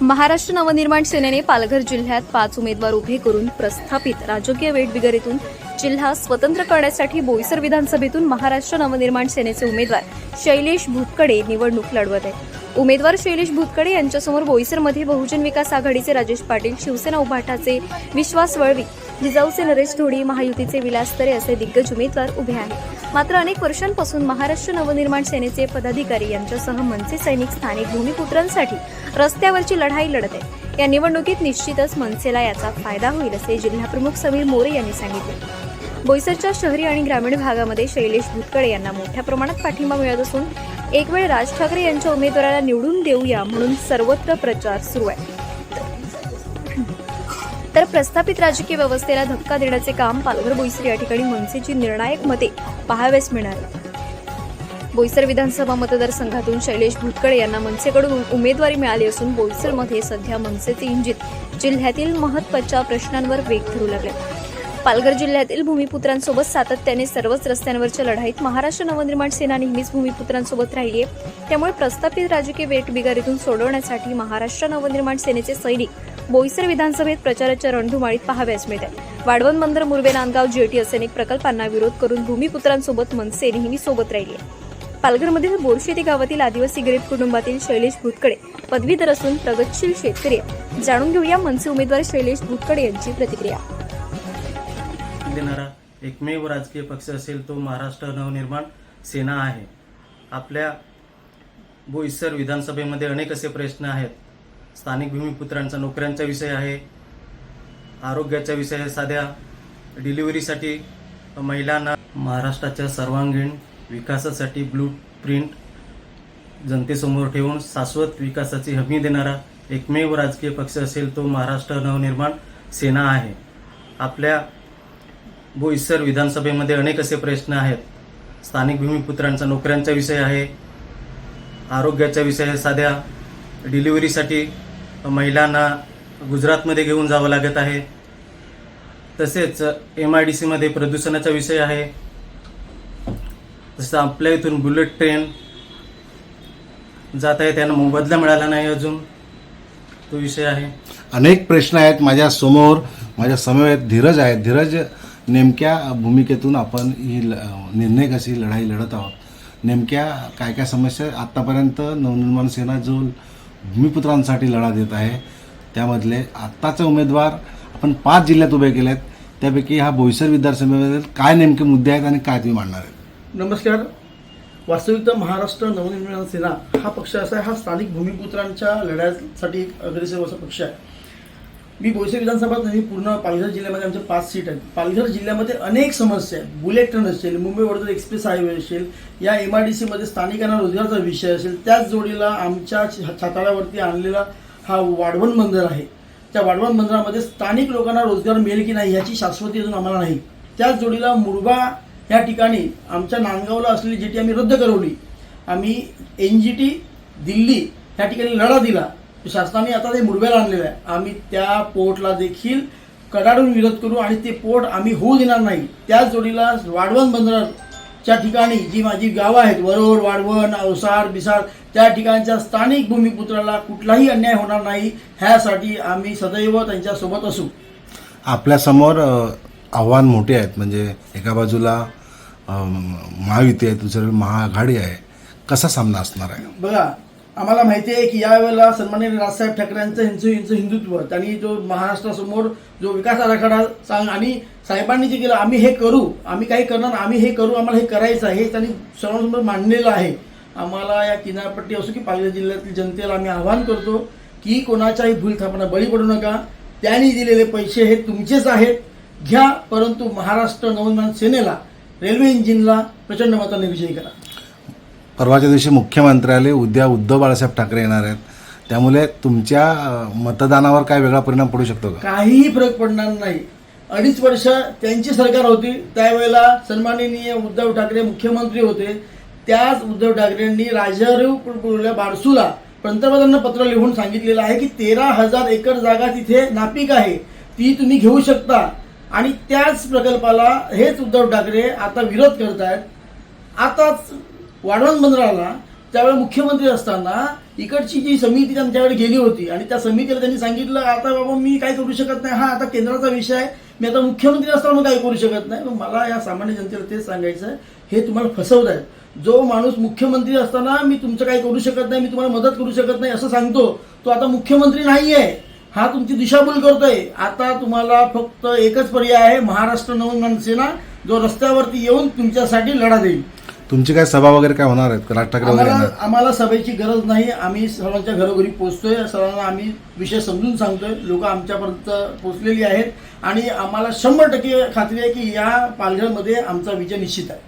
महाराष्ट्र नवनिर्माण सेनेने पालघर जिल्ह्यात पाच उमेदवार उभे करून प्रस्थापित राजकीय वेठबिगरीतून जिल्हा स्वतंत्र करण्यासाठी बोईसर विधानसभेतून महाराष्ट्र नवनिर्माण सेनेचे उमेदवार शैलेश भूतकडे निवडणूक लढवत आहेत. उमेदवार शैलेश भूतकडे यांच्यासमोर बोईसरमध्ये बहुजन विकास आघाडीचे राजेश पाटील शिवसेना उभाटाचे विश्वास वळवी जिजाऊचे नरेश धोडी महायुतीचे विलास तरे असे दिग्गज उमेदवार उभे आहेत. मात्र अनेक वर्षांपासून महाराष्ट्र नवनिर्माण सेनेचे पदाधिकारी यांच्यासह मनसे सैनिक स्थानिक भूमिपुत्रांसाठी रस्त्यावरची लढाई लढत आहे या निवडणुकीत निश्चितच मनसेला याचा फायदा होईल असे जिल्हाप्रमुख समीर मोरे यांनी सांगितले. बोईसरच्या शहरी आणि ग्रामीण भागामध्ये शैलेश भूतकडे यांना मोठ्या प्रमाणात पाठिंबा मिळत असून एक वेळ राज ठाकरे यांच्या उमेदवाराला निवडून देऊया म्हणून सर्वत्र प्रचार सुरू आहे. तर प्रस्थापित राजकीय व्यवस्थेला धक्का देण्याचे काम पालघर बोईसर या ठिकाणी मनसेची निर्णायक मते पाहाव्यास मिळणार. बोईसर विधानसभा मतदारसंघातून शैलेश भूतकडे यांना मनसेकडून उमेदवारी मिळाली असून बोईसरमध्ये सध्या मनसेचे इंजिन जिल्ह्यातील महत्त्वाच्या प्रश्नांवर वेग धरू लागले. पालघर जिल्ह्यातील भूमिपुत्रांसोबत सातत्याने सर्वच रस्त्यांवरच्या लढाईत महाराष्ट्र नवनिर्माण सेना नेहमीच भूमिपुत्रांसोबत राहिली आहे त्यामुळे प्रस्थापित राजकीय वेटबिगारीतून सोडवण्यासाठी महाराष्ट्र नवनिर्माण सेनेचे सैनिक बोईसर विधानसभेत प्रचाराच्या रणधुमाळीत पाहाव्यास मिळते. वाढवण बंदर मुर्वे नांदगाव जेटी असे अनेक प्रकल्पांना विरोध करून भूमिपुत्रांसोबत मनसे नेहमी सोबत राहिली आहे. पालघरमधील बोरशेती गावातील आदिवासी गरीब कुटुंबातील शैलेश भूतकडे पदवीधर असून प्रगतशील शेतकरी जाणून घेऊया मनसे उमेदवार शैलेश भूतकडे यांची प्रतिक्रिया. देणारा एकमेव राजकीय पक्ष असेल तो महाराष्ट्र नवनिर्माण सेना आहे. आपल्या बोईसर विधानसभेमध्ये अनेक असे प्रश्न आहेत. स्थानिक भूमिपुत्रांचा नोकऱ्यांचा विषय आहे. आरोग्याचा विषय साध्या. डिलिव्हरीसाठी महिलांना महाराष्ट्राच्या सर्वांगीण विकासासाठी ब्लू प्रिंट जनतेसमोर ठेवून शाश्वत विकासाची हमी देणारा एकमेव राजकीय पक्ष असेल तो महाराष्ट्र नवनिर्माण सेना आहे. आपल्या बोईसर विधानसभेमध्ये अनेक असे प्रश्न आहेत. स्थानिक भूमिपुत्रांचा नोकऱ्यांचा विषय आहे. आरोग्याचा विषय साध्या. डिलिव्हरीसाठी महिलांना गुजरातमध्ये घेऊन जावं लागत आहे. तसेच एम आय डी सीमध्ये प्रदूषणाचा विषय आहे. तसं आपल्या इथून बुलेट ट्रेन जात आहे त्यांना मोबदला मिळाला नाही अजून. तो विषय आहे. अनेक प्रश्न आहेत माझ्यासमोर माझ्या समवेत धीरज आहेत. धीरज नेमक्या भूमिकेतून आपण ही ल- निर्णय कशी लढाई लढत आहोत? नेमक्या काय काय समस्या आत्तापर्यंत नवनिर्माण सेना जो भूमिपुत्रांसाठी लढा देत आहे. त्यामधले आत्ताचे उमेदवार आपण पाच जिल्ह्यात उभे केले आहेत त्यापैकी हा बोईसर विधानसभेमध्ये काय नेमके मुद्दे आहेत आणि काय तुम्ही मांडणार आहेत? नमस्कार. वास्तविकता महाराष्ट्र नवनिर्माण सेना हा पक्ष असा आहे हा स्थानिक भूमिपुत्रांच्या लढ्यासाठी एक अग्रेसर असा पक्ष आहे. मी बोईसर विधानसभा नाही पूर्ण पालघर जिल्ह्यामध्ये आमचे पाच सीट आहेत. पालघर जिल्ह्यामध्ये अनेक समस्या आहेत. बुलेट ट्रेन असेल मुंबई वडोदरा एक्सप्रेस हायवे असेल या एम आय डी सीमध्ये स्थानिकांना रोजगाराचा विषय असेल त्याच जोडीला आमच्या छाताळावरती छाताळ्यावरती आणलेला हा वाढवण बंदर आहे. त्या वाढवण बंदरामध्ये स्थानिक लोकांना रोजगार मिळेल की नाही याची शाश्वती अजून आम्हाला नाही. त्याच जोडीला मुरबा या ठिकाणी आमच्या नांदगावला असलेली जी टी आम्ही रद्द करवली. आम्ही एन जी टी दिल्ली या ठिकाणी लढा दिला. शासनाने आता ते मुरब्याला आणलेलं आहे. आम्ही त्या पोर्टला देखील कडाडून विरोध करू आणि ते पोर्ट आम्ही होऊ देणार नाही. त्याच जोडीला वाढवण बंदराच्या ठिकाणी जी माझी गावं आहेत वरोर वाढवण अवसार बिसार त्या ठिकाणच्या स्थानिक भूमिपुत्राला कुठलाही अन्याय होणार नाही ह्यासाठी आम्ही सदैव त्यांच्यासोबत असू. आपल्यासमोर आव्हान मोठे आहेत. म्हणजे एका बाजूला महायुती आहे दुसरीकडे महाआघाडी आहे. कसा सामना असणार आहे? बघा आम्हाला माहिती आहे की यावेळेला सन्मान्य राजसाहेब ठाकरेंचं यांचं यांचं हिंदुत्व त्यांनी जो महाराष्ट्रासमोर जो विकास आराखडा सांग आणि साहेबांनी जे केलं आम्ही हे करू आम्ही काही करणार आम्ही हे करू आम्हाला हे करायचं आहे हे त्यांनी सर्वांसमोर मांडलेलं आहे. आम्हाला या किनारपट्टी असो की पालघर जिल्ह्यातील जनतेला आम्ही आवाहन करतो की कोणाच्याही भूलथापना बळी पडू नका. त्यांनी दिलेले पैसे हे तुमचेच आहेत. घ्या परंतु महाराष्ट्र नवनिर्माण सेनेला रेल्वे इंजिनला प्रचंड मताने विजयी करा. परवाच्या दिवशी मुख्यमंत्र्यालय उद्या उद्धव बाळासाहेब ठाकरे येणार आहेत. त्यामुळे तुमच्या मतदानावर काय वेगळा परिणाम पडू शकतो का? काहीही फरक पडणार नाही. अडीच वर्ष त्यांची सरकार होती. त्यावेळेला सन्माननीय उद्धव ठाकरे मुख्यमंत्री होते. त्याच उद्धव ठाकरेंनी राजारूला बारसूला पंतप्रधानांना पत्र लिहून सांगितलेलं आहे की तेरा हजार एकर जागा तिथे नापीक आहे. ती तुम्ही घेऊ शकता. आणि त्याच प्रकल्पाला हेच उद्धव ठाकरे आता विरोध करत आहेत आताच वाढवण बंदराला त्यावेळी मुख्यमंत्री असताना इकडची जी समिती त्यांच्याकडे गेली होती आणि त्या समितीला त्यांनी सांगितलं आता बाबा मी काय करू शकत नाही. हा आता केंद्राचा विषय आहे. मी आता मुख्यमंत्री असताना काय करू शकत नाही? मला या सामान्य जनतेला तेच सांगायचं आहे. हे तुम्हाला फसवत आहे जो माणूस मुख्यमंत्री असताना मी तुमचं काही करू शकत नाही. मी तुम्हाला मदत करू शकत नाही असं सांगतो तो आता मुख्यमंत्री नाही आहे हा तुमची दिशाभूल करतोय. आता तुम्हाला फक्त एकच पर्याय आहे. महाराष्ट्र नवनिर्माण सेना जो रस्त्यावरती येऊन तुमच्यासाठी लढा देईल. तुमची काय सभा वगैरे काय होणार आहेत? राज ठाकरे वगैरे आम्हाला येणार? आम्हाला सभेची गरज नाही. आम्ही सर्वांच्या घरोघरी पोहोचतोय सर्वांना आम्ही विषय समजून सांगतोय. लोक आमच्यापर्यंत पोहोचलेली आहेत. आणि आम्हाला शंभर टक्के खात्री आहे की या पालघरमध्ये आमचा विजय निश्चित आहे.